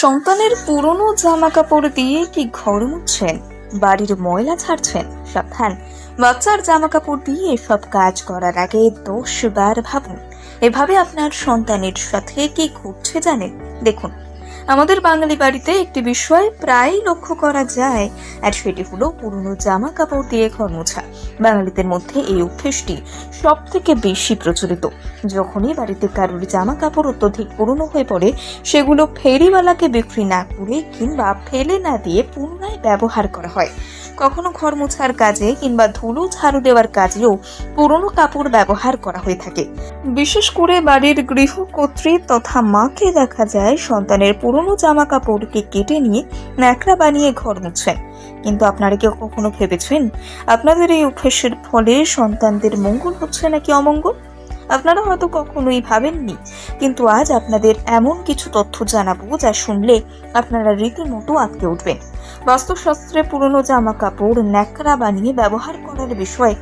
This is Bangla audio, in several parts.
সন্তানের পুরনো জামা কাপড় দিয়ে কি ঘর মুছছেন? বাড়ির ময়লা ছাড়ছেন? সাবধান বাচ্চার জামা কাপড় দিয়ে সব কাজ করার আগে দশ বার ভাবুন। এভাবে আপনার সন্তানের সাথে কি ঘটছে জানেন? দেখুন। আমাদের বাঙালি বাড়িতে একটি বিষয় প্রায় লক্ষ্য করা যায়, আর সেটি হলো পুরনো জামা কাপড় দিয়ে ঘর মোছা। বাঙালিদের মধ্যে এই অভ্যেসটি সব থেকে বেশি প্রচলিত। যখনই বাড়িতে কারোর জামা কাপড় অত্যধিক পুরনো হয়ে পড়ে, সেগুলো ফেরিওয়ালাকে বিক্রি না করে কিংবা ফেলে না দিয়ে পুনরায় ব্যবহার করা হয়। কখনো ঘর মোছার কাজে কিংবা ধুলো ঝাড়ু দেওয়ার কাজেও পুরনো কাপড় ব্যবহার করা হয়ে থাকে। বিশেষ করে বাড়ির গৃহকর্ত্রী তথা মাকে দেখা যায় সন্তানের পুরনো জামা কাপড়কে কেটে নিয়ে ন্যাকড়া বানিয়ে ঘর মুছছেন। কিন্তু আপনারা কেউ কখনো ভেবেছেন আপনাদের এই অভ্যেসের ফলে সন্তানদের মঙ্গল হচ্ছে নাকি অমঙ্গল? আপনারা হয়তো কখনোই ভাবেননি, কিন্তু আজ আপনাদের এমন কিছু তথ্য জানাব যা শুনলে আপনারা রীতিমতো আটকে উঠবেন। বাস্তুশাস্ত্রে পুরনো জামা কাপড় ন্যাকড়া বানিয়ে ব্যবহার করার বিষয়ে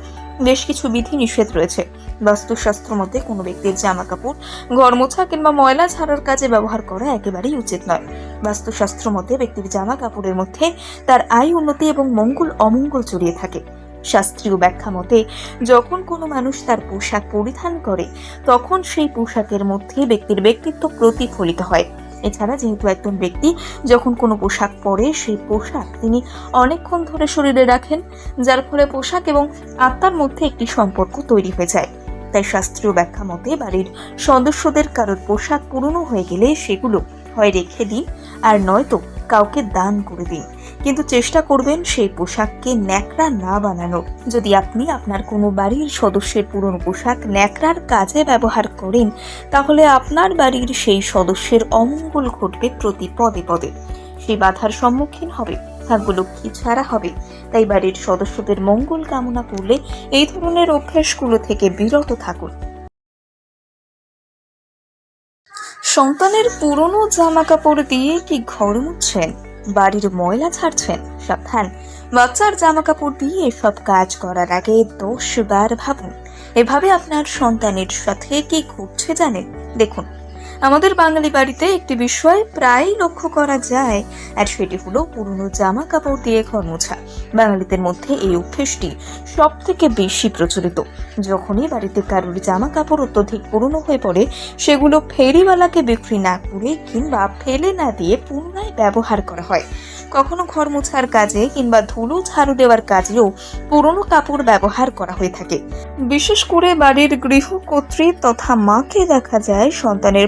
বেশ কিছু বিধি নিষেধ রয়েছে। বাস্তুশাস্ত্র মতে কোনো ব্যক্তির জামা কাপড় ঘর মোছা কিংবা ময়লা ছাড়ার কাজে ব্যবহার করা একেবারেই উচিত নয়। বাস্তুশাস্ত্র মতে ব্যক্তির জামা কাপড়ের মধ্যে তার আয় উন্নতি এবং মঙ্গল অমঙ্গল জড়িয়ে থাকে। শাস্ত্রীয় ব্যাখ্যা মতে, যখন কোনো মানুষ তার পোশাক পরিধান করে, তখন সেই পোশাকের মধ্যে ব্যক্তির ব্যক্তিত্ব প্রতিফলিত হয়। এছাড়া যেহেতু একজন ব্যক্তি যখন কোনো পোশাক পরে, সেই পোশাক তিনি অনেকক্ষণ ধরে শরীরে রাখেন, যার ফলে পোশাক এবং আত্মার মধ্যে একটি সম্পর্ক তৈরি হয়ে যায়। তাই শাস্ত্রীয় ব্যাখ্যা মতে, বাড়ির সদস্যদের কারোর পোশাক পুরনো হয়ে গেলে সেগুলো হয় রেখে দিন, আর নয়তো কাউকে দান করে দিন। কিন্তু চেষ্টা করবেন সেই পোশাককে ন্যাকড়া না বানানোর যদি আপনি আপনার কোনো বাড়ির সদস্যের পুরনো পোশাক ন্যাকড়ার কাজে ব্যবহার করেন, তাহলে আপনার বাড়ির সেই সদস্যের অমঙ্গল ঘটবে প্রতি পদে পদে। সেই বাধার সম্মুখীন হবে ভাগ্যলক্ষ্মী ছাড়া হবে। তাই বাড়ির সদস্যদের মঙ্গল কামনা করলে এই ধরনের অভ্যাসগুলো থেকে বিরত থাকুন। সন্তানের পুরনো জামা কাপড় দিয়ে কি ঘর মুছছেন? বাড়ির ময়লা ছাড়ছেন, সাবধান। বাচ্চার জামা কাপড় দিয়ে এসব কাজ করার আগে দশ বার ভাবুন। এভাবে আপনার সন্তানের সাথে কি ঘটছে জানেন? দেখুন। আমাদের বাঙালি বাড়িতে একটি বিষয় প্রায়ই লক্ষ্য করা যায়, আর সেটি হলো পুরনো জামা কাপড় দিয়ে ঘর মোছা বাঙালিদের মধ্যে এই অভ্যেসটি সব থেকে বেশি প্রচলিত। যখনই বাড়িতে কারোর জামা কাপড় অত্যধিক পুরনো হয়ে পড়ে, সেগুলো ফেরিওয়ালাকে বিক্রি না করে কিংবা ফেলে না দিয়ে পুনরায় ব্যবহার করা হয়। কখনো ঘর মোছার কাজে কিংবা ধুলো ঝাড়ু দেওয়ার কাজেও পুরনো কাপড় ব্যবহার করা হয়ে থাকে। বিশেষ করে বাড়ির গৃহকর্ত্রী তথা মাকে দেখা যায় সন্তানের